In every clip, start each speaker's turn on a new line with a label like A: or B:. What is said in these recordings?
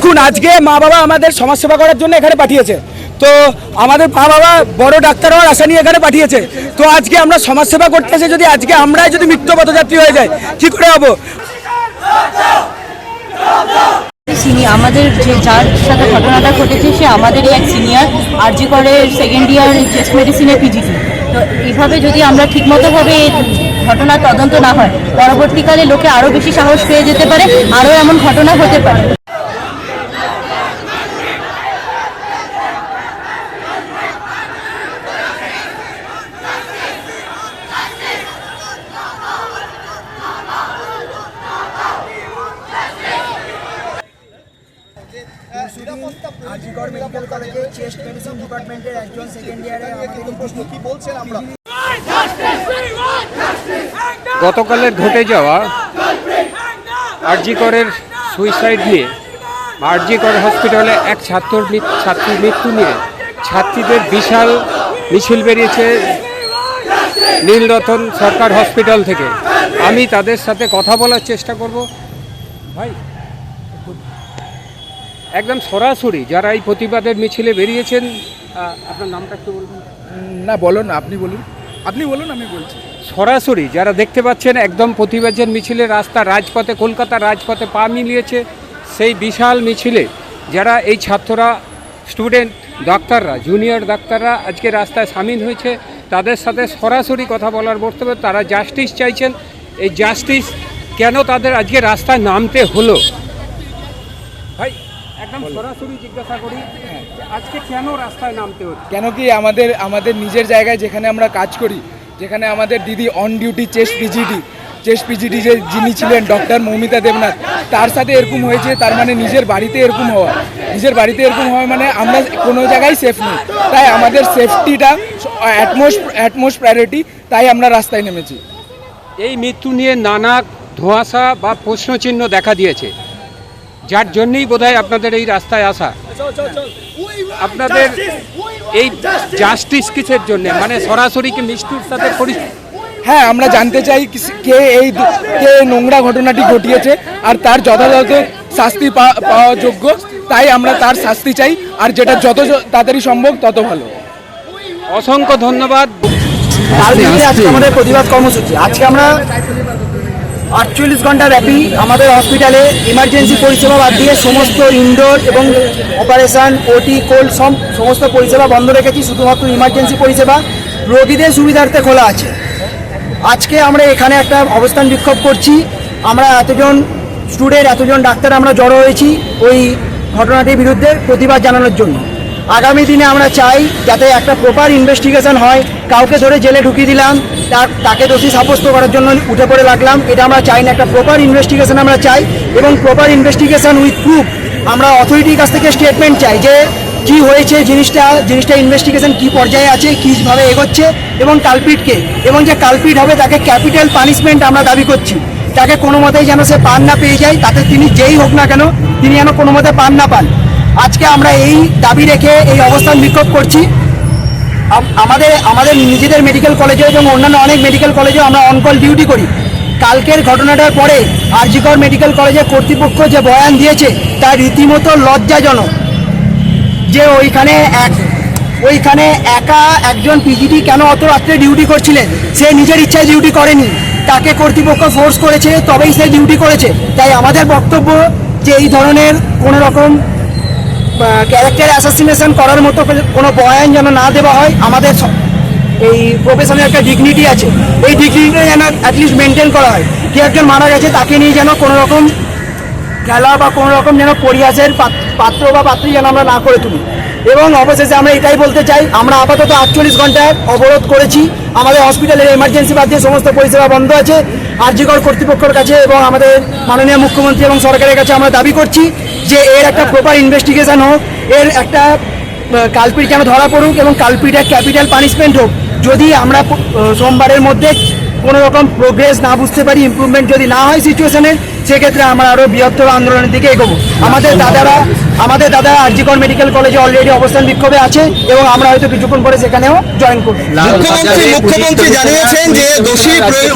A: দেখুন, আজকে মা বাবা আমাদের সমাজসেবা করার জন্য এখানে পাঠিয়েছে। তো আমাদের মা বাবা বড় ডাক্তার হওয়ার আশা নিয়ে এখানে পাঠিয়েছে। তো আজকে আমরা সমাজসেবা করতে এসে যদি আজকে আমরাই যদি মৃত্যু পথযাত্রী হয়ে যাই, কি করে হব?
B: সিনি আমাদের যে যার সাথে ঘটনাটা ঘটেছে, সে আমাদেরই এক সিনিয়র আর জি করে সেকেন্ড ইয়ার চেস্ট মেডিসিনে পিজিটি তো এইভাবে যদি আমরা ঠিকমতোভাবে ঘটনা তদন্ত না হয়, পরবর্তীকালে লোকে আরও বেশি সাহস পেয়ে যেতে পারে আরও এমন ঘটনা হতে পারে।
C: আজিগড় মেডিকেল কলেজে চেস্ট মেডিসিন ডিপার্টমেন্টের একজন সেকেন্ড ইয়ারে আমাদের প্রশ্ন কি বলছেন আমরা?
D: গতকালের ঘটে যাওয়া আরজিকরের সুইসাইড নিয়ে আরজিকর হসপিটালে এক ছাত্র ছাত্রীর মৃত্যু নিয়ে ছাত্রীদের বিশাল মিছিল বেরিয়েছে নীলরতন সরকার হসপিটাল থেকে। আমি তাদের সাথে কথা বলার চেষ্টা করব। ভাই একদম সরাসরি যারা এই প্রতিবাদের মিছিলে বেরিয়েছেন আপনার নামটা একটু বলবেন
A: না বলুন আপনি বলুন। আপনি বলুন আমি বলছি।
D: সরাসরি যারা দেখতে পাচ্ছেন একদম প্রতিবাদের মিছিলে রাস্তা রাজপথে কলকাতার রাজপথে পা মিলিয়েছে সেই বিশাল মিছিলে। যারা এই ছাত্ররা স্টুডেন্ট ডাক্তাররা জুনিয়র ডাক্তাররা আজকে রাস্তায় সামিল হয়েছে তাদের সাথে সরাসরি কথা বলার বক্তব্য তারা জাস্টিস চাইছেন। এই জাস্টিস কেন তাদের আজকে রাস্তায় নামতে হলো? ভাই একদম সরাসরি জিজ্ঞাসা করি আজকে কেন রাস্তায় নামতে
A: কেন কি আমাদের আমাদের নিজের জায়গায় যেখানে আমরা কাজ করি যেখানে আমাদের দিদি on duty chest PGT chest PGT যে যিনি ছিলেন ডক্টর মৌমিতা দেবনাথ তার সাথে এরকম হয়েছে তার মানে নিজের বাড়িতে এরকম হওয়া। নিজের বাড়িতে এরকম হওয়া মানে আমরা কোনো জায়গায় সেফ নেই। তাই আমাদের সেফটিটা অ্যাটমোস্ট অ্যাটমোস্ট প্রায়োরিটি তাই আমরা রাস্তায় নেমেছি।
D: এই মৃত্যু নিয়ে নানা ধোঁয়াশা বা প্রশ্নচিহ্ন দেখা দিয়েছে। যার জন্যই বোধহয় আপনাদের এই রাস্তায় আসা। আপনাদের এই জাস্টিস কিসের জন্য? মানে সরাসরি কি মৃত্যুর সাথে
A: হ্যাঁ আমরা জানতে চাই কে এই কে নোংরা ঘটনাটি ঘটিয়েছে আর তার যথাযথ শাস্তি পা- পাওয়া যোগ্য। তাই আমরা তার শাস্তি চাই আর যেটা যত তাড়াতাড়ি সম্ভব তত ভালো।
D: অসংখ্য ধন্যবাদ।
C: আমাদের প্রতিবাদ কর্মসূচি। আজকে আমরা আটচল্লিশ ঘণ্টা ব্যাপী আমাদের হসপিটালে ইমার্জেন্সি পরিষেবা বাদ দিয়ে সমস্ত ইনডোর এবং অপারেশন ওটি কোল্ড সব সমস্ত পরিষেবা বন্ধ রেখেছি, শুধুমাত্র ইমার্জেন্সি পরিষেবা। রোগীদের সুবিধার্থে খোলা আছে। আজকে আমরা এখানে একটা অবস্থান বিক্ষোভ করছি। আমরা এতজন স্টুডেন্ট এতজন ডাক্তার আমরা জড়ো হয়েছি ওই ঘটনাটির বিরুদ্ধে প্রতিবাদ জানানোর জন্য। আগামী দিনে আমরা চাই যাতে একটা প্রপার ইনভেস্টিগেশন হয়। কাউকে ধরে জেলে ঢুকিয়ে দিলাম, তার, তাকে দোষী সাব্যস্ত করার জন্য উঠে পড়ে লাগলাম। এটা আমরা চাই না, একটা প্রপার ইনভেস্টিগেশন আমরা চাই এবং প্রপার ইনভেস্টিগেশন উইথ প্রুফ আমরা অথরিটির কাছ থেকে স্টেটমেন্ট চাই যে কি হয়েছে জিনিসটা জিনিসটা ইনভেস্টিগেশন কি পর্যায়ে আছে, কীভাবে এগোচ্ছে এবং কালপিটকে এবং যে কালপিট হবে তাকে ক্যাপিটাল পানিশমেন্ট আমরা দাবি করছি। তাকে কোনো মতেই যেন সে পান না পেয়ে যায়, তাতে তিনি যেই হোক না কেন, তিনি যেন কোনো মতে পান না পান। আজকে আমরা এই দাবি রেখে এই অবস্থান বিক্ষোভ করছি। আমাদের আমাদের নিজেদের মেডিকেল কলেজে এবং অন্যান্য অনেক মেডিকেল কলেজেও আমরা অনকল ডিউটি করি। কালকের ঘটনাটার পরে আরজিকর মেডিকেল কলেজের কর্তৃপক্ষ যে বয়ান দিয়েছে, তা রীতিমতো লজ্জাজনক। যে ওইখানে এক, ওইখানে একা একজন পিজিটি কেন অত রাত্রে ডিউটি করছিলেন? সে নিজের ইচ্ছায় ডিউটি করেনি। তাকে কর্তৃপক্ষ ফোর্স করেছে, তবেই সে ডিউটি করেছে। তাই আমাদের বক্তব্য যে এই ধরনের কোনো রকম ক্যারেক্টার অ্যাসাসিনেশন করার মতো কোনো বয়ান যেন না দেওয়া হয়, আমাদের এই প্রফেশনের একটা ডিগনিটি আছে। এই ডিগনিটিটা যেন অ্যাটলিস্ট মেনটেন করা হয়। কে একজন মারা গেছে, তাকে নিয়ে যেন কোনো রকম খেলা বা কোনো রকম যেন পরিহাসের পাত্র বা পাত্রী যেন আমরা না করে তুলি। এবং অবশেষে আমরা এটাই বলতে চাই, আমরা আপাতত আটচল্লিশ ঘন্টায় অবরোধ করেছি। আমাদের হসপিটালের এমার্জেন্সি বাদ দিয়ে সমস্ত পরিষেবা বন্ধ আছে। আরজিগড় কর্তৃপক্ষের কাছে এবং আমাদের মাননীয় মুখ্যমন্ত্রী এবং সরকারের কাছে আমরা দাবি করছি যে এর একটা প্রপার ইনভেস্টিগেশন হোক, এর একটা কালপিট যেন ধরা পড়ুক এবং কালপিটের ক্যাপিটাল পানিশমেন্ট হোক। যদি আমরা সোমবারের মধ্যে কোনো রকম প্রোগ্রেস না বুঝতে পারি ইমপ্রুভমেন্ট যদি না হয় সিচুয়েশনের সেক্ষেত্রে আমরা আরও বৃহত্তর আন্দোলনের দিকে এগোবো। আমাদের দাদারা আমাদের দাদারা আরজিকর মেডিকেল কলেজে অলরেডি অবস্থান বিক্ষোভে আছে এবং আমরা হয়তো কিছুক্ষণ পরে সেখানেও জয়েন করব।
E: মুখ্যমন্ত্রী মুখ্যমন্ত্রী জানিয়েছেন যে দোষী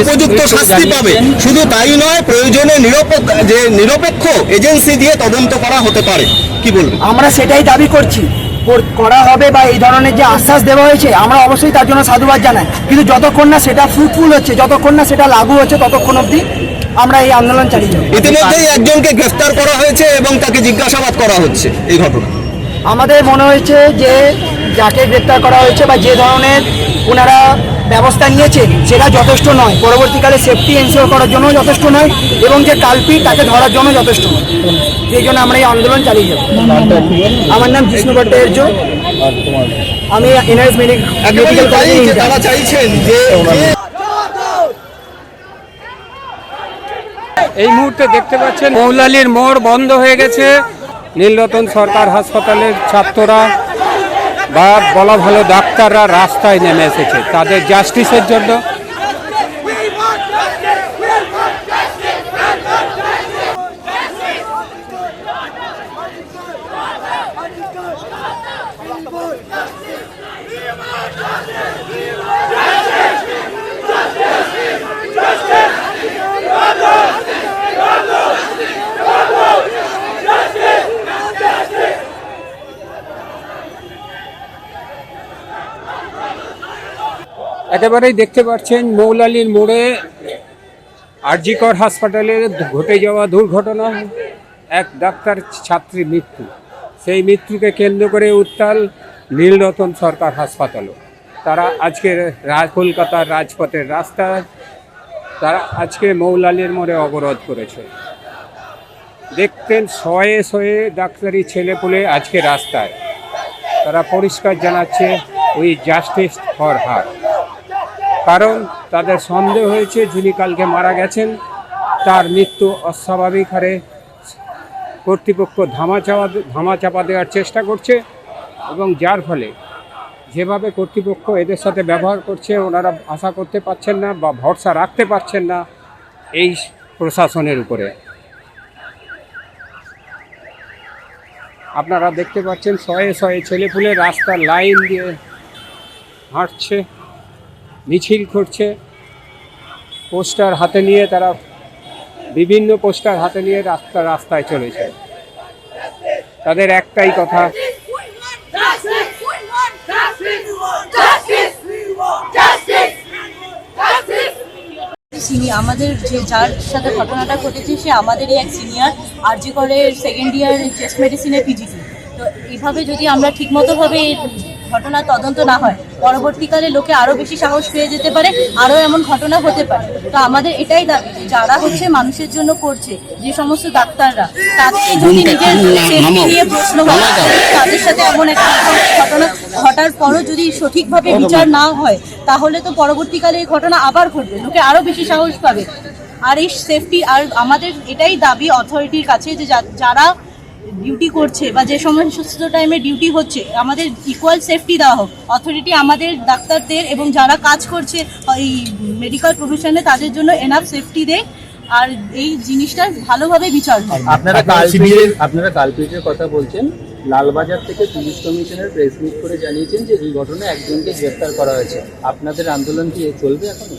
E: উপযুক্ত শাস্তি পাবে। শুধু তাই নয় প্রয়োজনে নিরপেক্ষ যে নিরপেক্ষ এজেন্সি দিয়ে তদন্ত করা হতে পারে। কি বলবেন?
C: আমরা সেটাই দাবি করছি। কর- হবে বা এই ধরনের যে আশ্বাস দেওয়া হয়েছে আমরা অবশ্যই তার জন্য সাধুবাদ জানাই। কিন্তু যতক্ষণ না সেটা ফ্রুটফুল হচ্ছে যতক্ষণ না সেটা লাগু হচ্ছে ততক্ষণ অবধি আমরা এই আন্দোলন চালিয়ে যাব।
E: ইতিমধ্যেই একজনকে গ্রেফতার করা হয়েছে এবং তাকে জিজ্ঞাসাবাদ করা হচ্ছে এই ঘটনা।
C: আমাদের মনে হয়েছে যে যাকে গ্রেপ্তার করা হয়েছে বা যে ধরনের ওনারা ব্যবস্থা নিয়েছে সেটা যথেষ্ট নয়। পরবর্তীকালে সেফটি এনশিওর করার জন্য যথেষ্ট নয় এবং যে কালপিট তাকে ধরার জন্য যথেষ্ট নয়। সেই জন্য আমরা এই আন্দোলন চালিয়ে যাব। আমার নাম জিষ্ণু ভট্টাচার্য। আমি এনআরএস মেডিকেল কলেজে
E: তারা চাইছেন যে
D: এই মুহূর্তে দেখতে পাচ্ছেন মৌলালির মোড় বন্ধ হয়ে গেছে। নীলরতন সরকার হাসপাতালের ছাত্ররা বা বলা ভালো ডাক্তাররা রাস্তায় নেমে এসেছে। তাদের জাস্টিসের জন্য একেবারেই দেখতে পাচ্ছেন মৌলালির মোড়ে আরজিকর হাসপাতালে ঘটে যাওয়া দুর্ঘটনা, এক ডাক্তার ছাত্রী মৃত্যু। সেই মৃত্যুকে কেন্দ্র করে উত্তাল নীলরতন সরকার হাসপাতালও। তারা আজকে কলকাতার রাজপথের রাস্তায় তারা আজকে মৌলালির মোড়ে অবরোধ করেছে। দেখতেন শয়ে শয়ে ডাক্তারি ছেলেপুলে আজকে রাস্তায়। তারা পরিষ্কার জানাচ্ছে উই জাস্টিস ফর হার কারণ তাদের সন্দেহ হয়েছে যিনি কালকে মারা গেছেন, তার মৃত্যু অস্বাভাবিক হারে কর্তৃপক্ষ ধামা চাপা ধামা চাপা দেওয়ার চেষ্টা করছে এবং যার ফলে যেভাবে কর্তৃপক্ষ এদের সাথে ব্যবহার করছে, ওনারা আশা করতে পারছেন না বা ভরসা রাখতে পারছেন না এই প্রশাসনের উপরে। আপনারা দেখতে পাচ্ছেন, শয়ে শয়ে ছেলেপুলে রাস্তার লাইন দিয়ে হাঁটছে। মিছিল করছে। পোস্টার হাতে নিয়ে তারা বিভিন্ন পোস্টার হাতে নিয়ে রাস্তা, রাস্তায় চলেছে। তাদের একটাই কথা
B: আমাদের যে যার সাথে ঘটনাটা ঘটেছে, সে আমাদেরই এক সিনিয়র আরজি কলের সেকেন্ড ইয়ার চেস্ট মেডিসিনের পিজিটি তো এইভাবে যদি আমরা ঠিকমতোভাবে ঘটনা তদন্ত না হয় পরবর্তীকালে লোকে আরও বেশি সাহস পেয়ে যেতে পারে আরও এমন ঘটনা হতে পারে। তো আমাদের এটাই দাবি যে যারা হচ্ছে মানুষের জন্য করছে যে সমস্ত ডাক্তাররা তাদের যদি নিজের নিয়ে প্রশ্ন হয় তাদের সাথে এমন একটা ঘটনা ঘটার পরও যদি সঠিকভাবে বিচার না হয় তাহলে তো পরবর্তীকালে এই ঘটনা আবার ঘটবে লোকে আরও বেশি সাহস পাবে। আর এই সেফটি আর আমাদের এটাই দাবি অথরিটির কাছে যে যা- যারা ডিউটি করছে বা যে সমস্ত টাইমে ডিউটি হচ্ছে আমাদের ইকুয়াল সেফটি দেওয়া হোক। অথরিটি আমাদের ডাক্তারদের এবং যারা কাজ করছে এই মেডিকেল প্রফেশনে তাদের জন্য এনাফ সেফটি দেয়। আর এই জিনিসটা ভালোভাবে বিচার হয়।
F: আপনারা কালপিটের আপনারা কালপিটের কথা বলছেন লালবাজার থেকে পুলিশ কমিশনার প্রেস মিট করে জানিয়েছেন যে এই ঘটনায় একজনকে গ্রেফতার করা হয়েছে। আপনাদের আন্দোলন কি চলবে এখনও?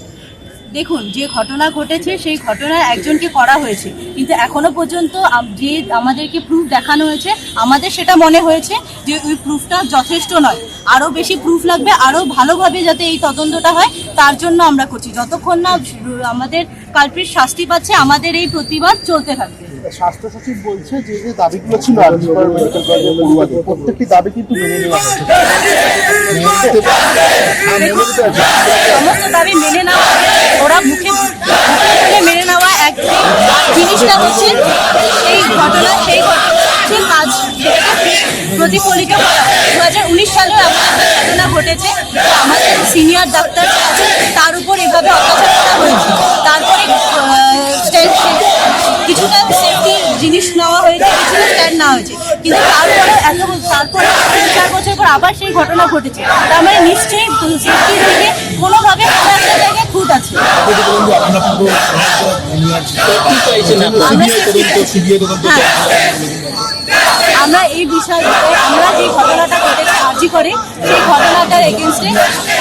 B: দেখুন, যে ঘটনা ঘটেছে, সেই ঘটনায় একজনকে করা হয়েছে। কিন্তু এখনও পর্যন্ত যে আমাদেরকে প্রুফ দেখানো হয়েছে, আমাদের সেটা মনে হয়েছে যে ওই প্রুফটা যথেষ্ট নয়। আরও বেশি প্রুফ লাগবে আরও ভালোভাবে যাতে এই তদন্তটা হয়, তার জন্য আমরা করছি। যতক্ষণ না আমাদের কালপিট শাস্তি পাচ্ছে, আমাদের এই প্রতিবাদ চলতে থাকবে।
G: স্বাস্থ্য সচিব বলছে যে যে দাবিগুলো ছিল প্রত্যেকটি দাবি কিন্তু মেনে নেওয়া
B: সমস্ত দাবি মেনে নেওয়া ওরা মুখে মেনে নেওয়া এক জিনিসটা হচ্ছে সেই সেই ঘটনা কাজ প্রতিফলিত দু হাজার উনিশ সালেও এমন ঘটনা ঘটেছে। আমাদের সিনিয়র ডাক্তার আছে তার উপর এভাবে অত্যাচার করা হয়েছে। তারপরে কিছুটা সেফটি জিনিস নেওয়া হয়েছে, কিছুটা বিচার না হয়েছে। কিন্তু তারপরে এত তারপরে চার বছর পর আবার সেই ঘটনা ঘটেছে। তার মানে নিশ্চয়ই দিকে কোনোভাবে কোনো একটা জায়গায় খুঁত আছে। আমরা। হ্যাঁ। এই বিষয়ে আমরা যে ঘটনাটা ঘটেছে আর্জি করে সেই ঘটনাটার এগেনস্টে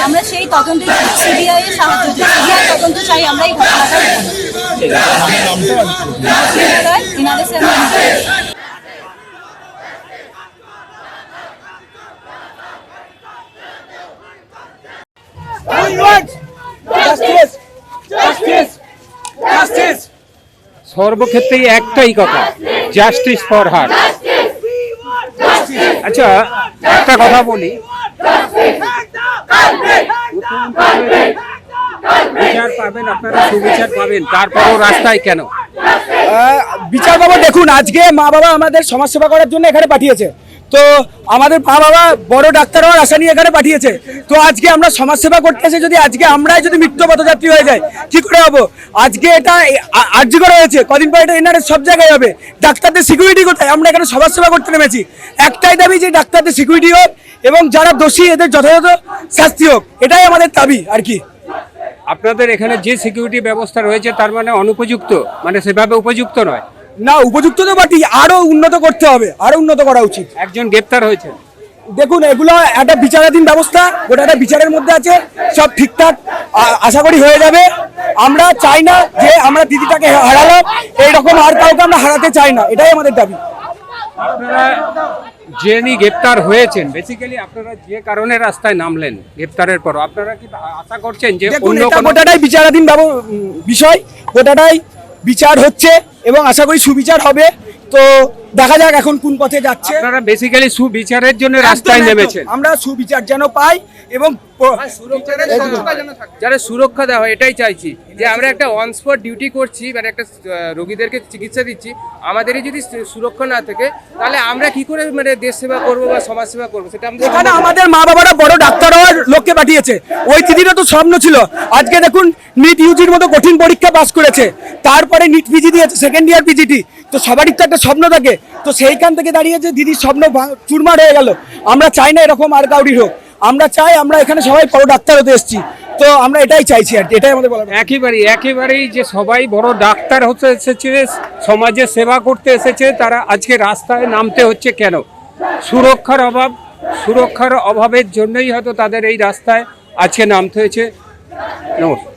B: আমরা সেই তদন্তে সিবিআই এর সাহায্য সিবিআই তদন্ত চাই আমরা এই ঘটনাটা সামনে
D: সর্বক্ষেত্রেই একটাই কথা জাস্টিস ফর হার আচ্ছা একটা কথা বলি। বিচার পাবেন, আপনারা সুবিচার পাবেন, তারপরও রাস্তায় কেন?
A: বিচার বাবা, দেখুন, আজকে মা বাবা আমাদের সমাজসেবা করার জন্য এখানে পাঠিয়েছে। তো আমাদের মা বাবা বড় ডাক্তার হওয়ার আশা নিয়ে এখানে পাঠিয়েছে। তো আজকে আমরা সমাজসেবা করতে এসে যদি আজকে আমরাই যদি মৃত্যু পথযাত্রী হয়ে যাই, কি করে হব? আজকে এটা আর্য করা হয়েছে। কদিন পরে এটা এনারে সব জায়গায় হবে। ডাক্তারদের সিকিউরিটি কোথায়? আমরা এখানে সমাজসেবা করতে নেমেছি। একটাই দাবি যে ডাক্তারদের সিকিউরিটি হোক এবং যারা দোষী, এদের যথাযথ শাস্তি হোক। এটাই আমাদের দাবি, আর কি।
D: আপনাদের এখানে যে সিকিউরিটি ব্যবস্থা রয়েছে, তার মানে অনুপযুক্ত? মানে সেভাবে উপযুক্ত নয়?
A: না উপযুক্ত তো বটেই আরও উন্নত করতে হবে আরও উন্নত করা উচিত।
D: একজন গ্রেপ্তার হয়েছে।
A: দেখুন এগুলো একটা বিচারাধীন ব্যবস্থা গোটাটা বিচারের মধ্যে আছে সব ঠিকঠাক আশা করি হয়ে যাবে। আমরা চাই না যে আমরা দিদিটাকে হারালাম এইরকম আর কাউকে আমরা হারাতে চাই না এটাই আমাদের দাবি।
D: আপনারা যিনি গ্রেপ্তার হয়েছেন বেসিক্যালি আপনারা যে কারণে রাস্তায় নামলেন গ্রেপ্তারের পর আপনারা কি আশা করছেন যে অন্য
A: এটা গোটাটাই বিচারাধীন বিষয় গোটাটাই বিচার হচ্ছে এবং আশা করি সুবিচার হবে। তো দেখা যাক এখন কোন পথে যাচ্ছে।
D: আপনারা বেসিক্যালি সুবিচারের জন্য রাস্তায়। নেমেছেন।
A: আমরা সুবিচার যেন পাই এবং
H: যারা সুরক্ষা দেওয়া হয় এটাই চাইছি যে আমরা একটা অন স্পট ডিউটি করছি মানে একটা রোগীদেরকে চিকিৎসা দিচ্ছি। আমাদেরই যদি সুরক্ষা না থাকে তাহলে আমরা কি করে মানে দেশ সেবা করব বা সমাজ সেবা করব? সেটা আমাদের
A: এখানে আমাদের মা বাবারা বড় ডাক্তার হওয়ার লোককে পাঠিয়েছে। ওই দিদিরও তো স্বপ্ন ছিল। আজকে দেখুন নিট ইউজির মতো কঠিন পরীক্ষা পাস করেছে। তারপরে নিট পিজি দিয়েছে সেকেন্ড ইয়ার পিজিটি তো সবারই তো একটা স্বপ্ন থাকে। তো সেইখান থেকে দাঁড়িয়ে যে দিদির স্বপ্ন চুরমার হয়ে গেল আমরা চাই না এরকম আর কাউরির হোক। আমরা চাই আমরা এখানে সবাই বড় ডাক্তার হতে এসেছি। তো আমরা এটাই চাইছি আর কি, এটাই আমাদের বলার
D: একেবারেই একেবারেই যে সবাই বড় ডাক্তার হতে এসেছে সমাজের সেবা করতে এসেছে তারা আজকে রাস্তায় নামতে হচ্ছে কেন? সুরক্ষার অভাব সুরক্ষার অভাবের জন্যই হয়তো তাদের এই রাস্তায় আজকে নামতে হয়েছে। নমস্কার।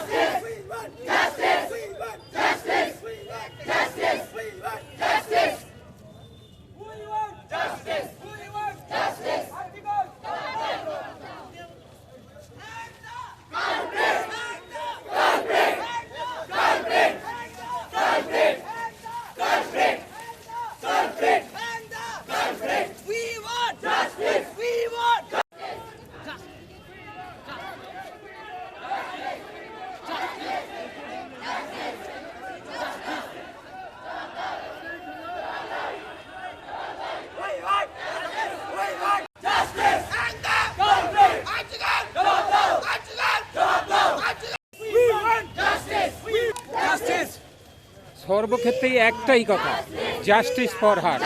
D: একটাই কথা জাস্টিস ফর হার